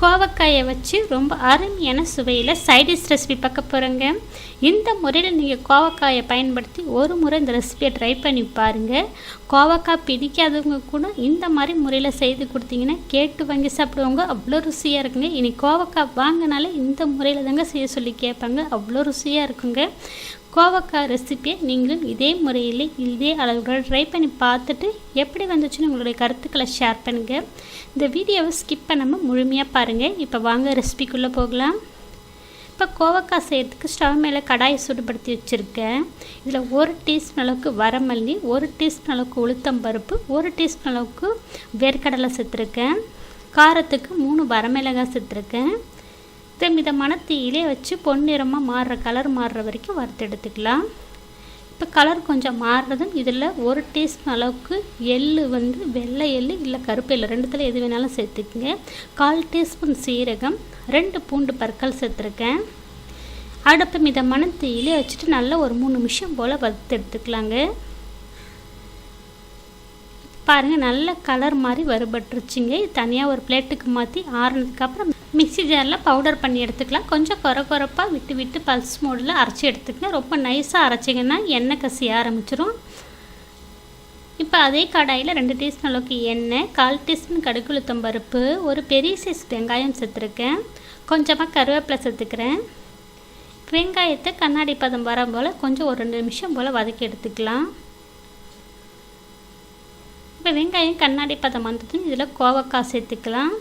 கோவக்காயை வச்சு ரொம்ப அருமையான சுவையில் சைடிஷ் ரெசிபி பார்க்க போகிறோங்க இந்த முறையில் நீங்கள் கோவக்காயை பயன்படுத்தி ஒரு முறை இந்த ரெசிபியை ட்ரை பண்ணி பாருங்கள் கோவக்காய் பிடிக்காதவங்க கூட இந்த மாதிரி முறையில் செய்து கொடுத்தீங்கன்னா கேட்டு வாங்கி சாப்பிடுவாங்க. அவ்வளோ ருசியாக இருக்குங்க. இனி கோவக்காய் வாங்கினாலே இந்த முறையில் தாங்க செய்ய சொல்லி கேட்பாங்க. அவ்வளோ ருசியாக இருக்குங்க. கோவக்காய் ரெசிப்பியை நீங்களும் இதே முறையில் இதே அளவுகள் ட்ரை பண்ணி பார்த்துட்டு எப்படி வந்துச்சுன்னு உங்களுடைய கருத்துக்களை ஷேர் பண்ணுங்கள் இந்த வீடியோவை ஸ்கிப் பண்ணாமல் முழுமையாக பாருங்கள் இப்போ வாங்க ரெசிபிக்குள்ளே போகலாம். இப்போ கோவக்காய் செய்கிறதுக்கு ஸ்டவ் மேலே கடாயை சூடுபடுத்தி வச்சுருக்கேன். இதில் ஒரு டீஸ்பூன் அளவுக்கு வரமல்லி ஒரு டீஸ்பூன் அளவுக்கு உளுத்தம் பருப்பு ஒரு டீஸ்பூன் அளவுக்கு வேர்க்கடலை சேர்த்துருக்கேன் காரத்துக்கு மூணு வரமிளகாய் சேர்த்துருக்கேன் இதை மிதமான தீயிலே வச்சு பொன்னிறமாக மாறுற கலர் மாறுற வரைக்கும் வறுத்து எடுத்துக்கலாம். இப்போ கலர் கொஞ்சம் மாறுறதும் இதில் ஒரு டீஸ்பூன் அளவுக்கு எள் வந்து வெள்ளை எள் இல்லை கருப்பு எள் ரெண்டுத்தில் எது வேணாலும் சேர்த்துக்குங்க. கால் டீஸ்பூன் சீரகம் ரெண்டு பூண்டு பற்கள் சேர்த்துருக்கேன். அடுப்பு மிதமான தீயிலே வச்சுட்டு நல்லா ஒரு மூணு நிமிஷம் போல் வறுத்து எடுத்துக்கலாங்க. பாருங்கள் நல்ல கலர் மாதிரி வறுபட்டுருச்சுங்க. தனியாக ஒரு பிளேட்டுக்கு மாற்றி ஆறுனதுக்கப்புறம் மிக்சி ஜாரில் பவுடர் பண்ணி எடுத்துக்கலாம். கொஞ்சம் கொர கொரப்பாக விட்டு விட்டு பல்ஸ் மோடில் அரைச்சி எடுத்துக்கங்க ரொம்ப நைஸாக அரைச்சிங்கன்னா எண்ணெய் கசிய ஆரம்பிச்சிரும். இப்போ அதே கடாயில் ரெண்டு டீஸ்பூன் அளவுக்கு எண்ணெய் கால் டீஸ்பூன் கடுகுளுத்தம் பருப்பு ஒரு பெரிய சைஸ் வெங்காயம் சேர்த்துருக்கேன். கொஞ்சமாக கருவேப்பிலை சேர்த்துக்கிறேன். வெங்காயத்தை கண்ணாடி பதம் வர போல் கொஞ்சம் ஒரு ரெண்டு நிமிஷம் போல் வதக்கி எடுத்துக்கலாம். இப்போ வெங்காயம் கண்ணாடி பதம் வந்ததும் இதில் கோவக்காய் சேர்த்துக்கலாம்.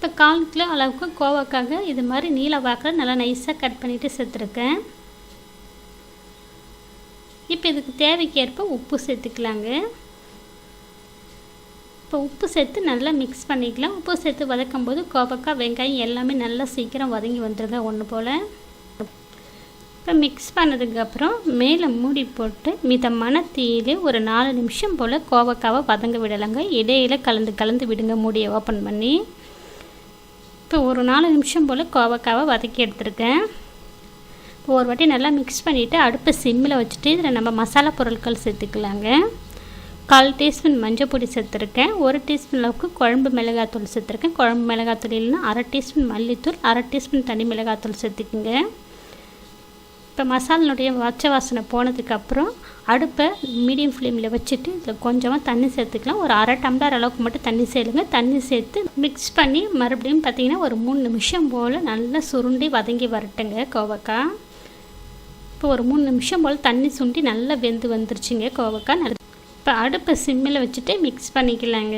இப்போ கால் கிலோ அளவுக்கு கோவக்காக இது மாதிரி நீல வாக்கில் நல்லா நைஸாக கட் பண்ணிவிட்டு சேர்த்துருக்கேன். இப்போ இதுக்கு தேவைக்கேற்ப உப்பு சேர்த்துக்கலாங்க. இப்போ உப்பு சேர்த்து நல்லா மிக்ஸ் பண்ணிக்கலாம். உப்பு சேர்த்து வதக்கும் போது கோவக்காய் வெங்காயம் எல்லாமே நல்லா சீக்கிரம் வதங்கி வந்துடுங்க ஒன்று போல். இப்போ மிக்ஸ் பண்ணதுக்கப்புறம் மேலே மூடி போட்டு மிதமான தீயிலே ஒரு நாலு நிமிஷம் போல் கோவக்காவை வதங்க விடலைங்க. இடையில் கலந்து கலந்து விடுங்க மூடியை ஓப்பன் பண்ணி. இப்போ ஒரு நாலு நிமிஷம் போல் கோவக்காவை வதக்கி எடுத்துருக்கேன். இப்போ ஒரு வாட்டி நல்லா மிக்ஸ் பண்ணிவிட்டு அடுப்பை சிம்மில் வச்சுட்டு இதில் நம்ம மசாலா பொருட்கள் சேர்த்துக்கலாங்க. கால் டீஸ்பூன் மஞ்சள் பொடி சேர்த்துருக்கேன். ஒரு டீஸ்பூன் அளவுக்கு குழம்பு மிளகாத்தூள் சேர்த்துருக்கேன். குழம்பு மிளகாத்தூள் இல்லைன்னா அரை டீஸ்பூன் மல்லித்தூள் அரை டீஸ்பூன் தனி மிளகாத்தூள் சேர்த்துக்குங்க. இப்போ மசாலினுடைய வச்ச வாசனை போனதுக்கப்புறம் அடுப்பை மீடியம் ஃப்ளேமில் வச்சுட்டு இதில் கொஞ்சமாக தண்ணி சேர்த்துக்கலாம். ஒரு அரை டம்ளர் அளவுக்கு மட்டும் தண்ணி சேருங்க தண்ணி சேர்த்து மிக்ஸ் பண்ணி மறுபடியும் பார்த்திங்கன்னா ஒரு மூணு நிமிஷம் போல் நல்லா சுருண்டி வதங்கி வரட்டுங்க கோவக்காய். இப்போ ஒரு மூணு நிமிஷம் போல் தண்ணி சுண்டி நல்லா வெந்து வந்துருச்சுங்க கோவக்காய். நல்ல இப்போ அடுப்பை சிம்மில் வச்சுட்டு மிக்ஸ் பண்ணிக்கலாங்க.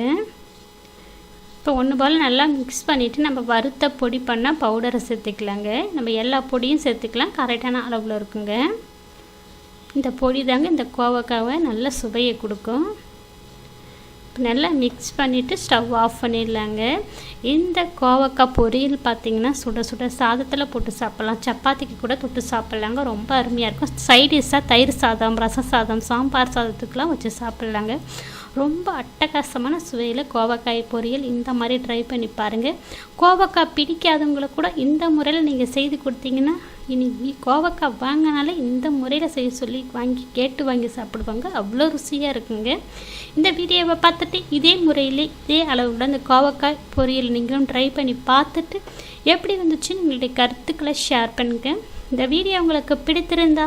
இப்போ ஒன்று போல் நல்லா மிக்ஸ் பண்ணிவிட்டு நம்ம வறுத்த பொடி பண்ணால் பவுடரை சேர்த்துக்கலாங்க. நம்ம எல்லா பொடியும் சேர்த்துக்கலாம். கரெக்டான அளவில் இருக்குங்க. இந்த பொடி தாங்க இந்த கோவக்காவை நல்ல சுவையை கொடுக்கும். நல்லா மிக்ஸ் பண்ணிவிட்டு ஸ்டவ் ஆஃப் பண்ணிடலாங்க. இந்த கோவக்காய் பொரியல் பார்த்திங்கன்னா சுட சுட சாதத்தில் போட்டு சாப்பிட்லாம். சப்பாத்திக்கு கூட தொட்டு சாப்பிட்லாங்க. ரொம்ப அருமையாக இருக்கும். சைடிஷாக தயிர் சாதம் ரச சாதம் சாம்பார் சாதத்துக்கெலாம் வச்சு சாப்பிட்லாங்க. ரொம்ப அட்டகாசமான சுவையில் கோவக்காய் பொரியல் இந்த மாதிரி ட்ரை பண்ணி பாருங்கள் கோவக்காய் பிடிக்காதவங்கள கூட இந்த முறையில் நீங்கள் செய்து கொடுத்தீங்கன்னா இனி கோவக்காய் வாங்கினாலே இந்த முறையில் செய்ய சொல்லி வாங்கி கேட்டு வாங்கி சாப்பிடுவாங்க. அவ்வளோ ருசியாக இருக்குங்க. இந்த வீடியோவை பார்த்துட்டு இதே முறையில் இதே அளவில் இந்த கோவக்காய் பொரியல் நீங்களும் ட்ரை பண்ணி பார்த்துட்டு எப்படி வந்துச்சுன்னு உங்களுடைய கருத்துக்களை ஷேர் பண்ணுங்கள் இந்த வீடியோ உங்களுக்கு பிடித்திருந்தா